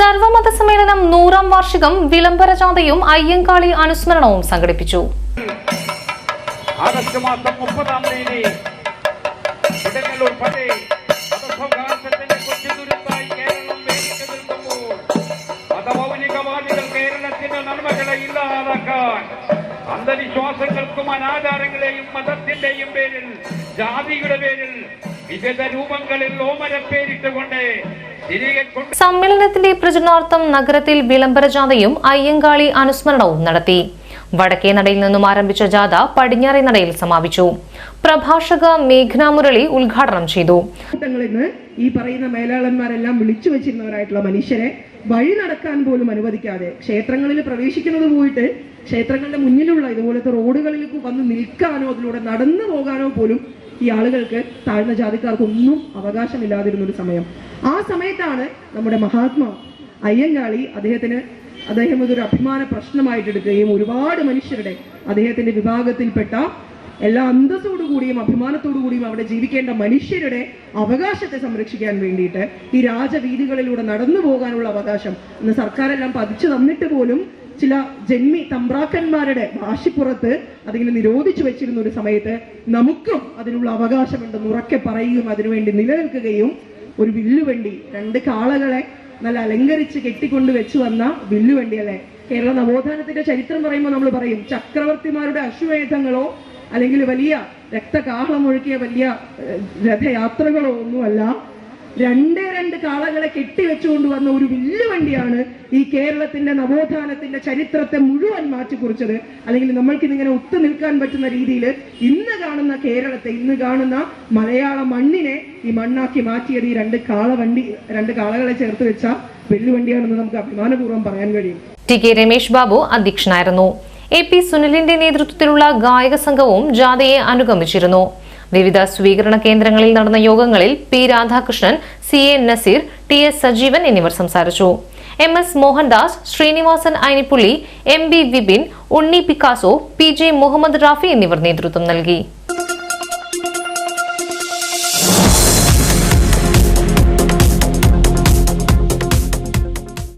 സർവമത സമ്മേളനം നൂറാം വാർഷികം വിളംബര ജാഥയും അയ്യങ്കാളി അനുസ്മരണവും സംഘടിപ്പിച്ചു. അന്ധവിശ്വാസങ്ങൾക്കും അനാചാരങ്ങളെയും മതത്തിന്റെയും പേരിൽ ജാതിയുടെ പേരിൽ രൂപങ്ങളിൽ സമ്മേളനത്തിന്റെ പ്രചരണാർത്ഥം നഗരത്തിൽ വിളംബര ജാഥയും അയ്യങ്കാളി അനുസ്മരണവും നടത്തി. വടക്കേ നടയിൽ നിന്നും ആരംഭിച്ച ജാഥ പടിഞ്ഞാറേ നടയിൽ സമാപിച്ചു. പ്രഭാഷക മേഘ്ന മുരളി ഉദ്ഘാടനം ചെയ്തു. ഈ പറയുന്ന മേലാളന്മാരെല്ലാം വിളിച്ചു വെച്ചിരുന്നവരായിട്ടുള്ള മനുഷ്യരെ വഴി നടക്കാൻ പോലും അനുവദിക്കാതെ ക്ഷേത്രങ്ങളിൽ പ്രവേശിക്കുന്നത് പോയിട്ട് ക്ഷേത്രങ്ങളുടെ മുന്നിലുള്ള ഇതുപോലത്തെ റോഡുകളിലേക്ക് വന്ന് നിൽക്കാനോ അതിലൂടെ നടന്നു പോകാനോ പോലും ഈ ആളുകൾക്ക് താഴ്ന്ന ജാതിക്കാർക്ക് ഒന്നും അവകാശമില്ലാതിരുന്ന ഒരു സമയം. ആ സമയത്താണ് നമ്മുടെ മഹാത്മാ അയ്യങ്കാളി അദ്ദേഹത്തിന് അദ്ദേഹം ഇതൊരു അഭിമാന പ്രശ്നമായിട്ട് എടുക്കുകയും ഒരുപാട് മനുഷ്യരുടെ അദ്ദേഹത്തിന്റെ വിഭാഗത്തിൽപ്പെട്ട എല്ലാ അന്തസ്സോടു കൂടിയും അഭിമാനത്തോടു കൂടിയും അവിടെ ജീവിക്കേണ്ട മനുഷ്യരുടെ അവകാശത്തെ സംരക്ഷിക്കാൻ വേണ്ടിയിട്ട് ഈ രാജവീതികളിലൂടെ നടന്നു പോകാനുള്ള അവകാശം ഇന്ന് സർക്കാരെല്ലാം പതിച്ചു തന്നിട്ട് പോലും ചില ജന്മി തമ്പ്രാക്കന്മാരുടെ വാശിപ്പുറത്ത് അതിങ്ങനെ നിരോധിച്ചു വെച്ചിരുന്ന ഒരു സമയത്ത് നമുക്കും അതിനുള്ള അവകാശമുണ്ടെന്ന് ഉറക്കെ പറയുകയും അതിനുവേണ്ടി നിലനിൽക്കുകയും ഒരു വില്ലുവണ്ടി രണ്ട് കാളകളെ നല്ല അലങ്കരിച്ച് കെട്ടിക്കൊണ്ട് വെച്ചു വന്ന വില്ലുവണ്ടി അല്ലെ? കേരള നവോത്ഥാനത്തിന്റെ ചരിത്രം പറയുമ്പോൾ നമ്മൾ പറയും ചക്രവർത്തിമാരുടെ അശ്വമേധങ്ങളോ അല്ലെങ്കിൽ വലിയ രക്തകാഹളം ഒഴുക്കിയ വലിയ രഥയാത്രകളോ ഒന്നുമല്ല. രണ്ടേ രണ്ട് കാളകളെ കെട്ടിവെച്ചുകൊണ്ട് വന്ന ഒരു വില്ലുവണ്ടിയാണ് ഈ കേരളത്തിന്റെ നവോത്ഥാനത്തിന്റെ ചരിത്രത്തെ മുഴുവൻ മാറ്റിക്കുറിച്ചത്. അല്ലെങ്കിൽ നമ്മൾക്ക് ഇതിങ്ങനെ ഒത്തു നിൽക്കാൻ പറ്റുന്ന രീതിയിൽ ഇന്ന് കാണുന്ന കേരളത്തെ ഇന്ന് കാണുന്ന മലയാള മണ്ണിനെ ഈ മണ്ണാക്കി മാറ്റിയത് ഈ രണ്ട് കാളവണ്ടി രണ്ട് കാളകളെ ചേർത്ത് വെച്ച വെല്ലുവണ്ടിയാണെന്ന് നമുക്ക് അഭിമാനപൂർവം പറയാൻ കഴിയും. ടി കെ രമേശ് ബാബു അധ്യക്ഷനായിരുന്നു. എ പി സുനിലിന്റെ നേതൃത്വത്തിലുള്ള ഗായക സംഘവും ജാഥയെ അനുഗമിച്ചിരുന്നു. വിവിധ സ്വീകരണ കേന്ദ്രങ്ങളിൽ നടന്ന യോഗങ്ങളിൽ P Radhakrishnan C A Nazeer T S Sajeevan എന്നിവർ സംസാരിച്ചു. M S Mohandas Srinivasan Ayanippully M B Vipin Unni Picasso P J Muhammad Rafi എന്നിവർ നേതൃത്വം നൽകി.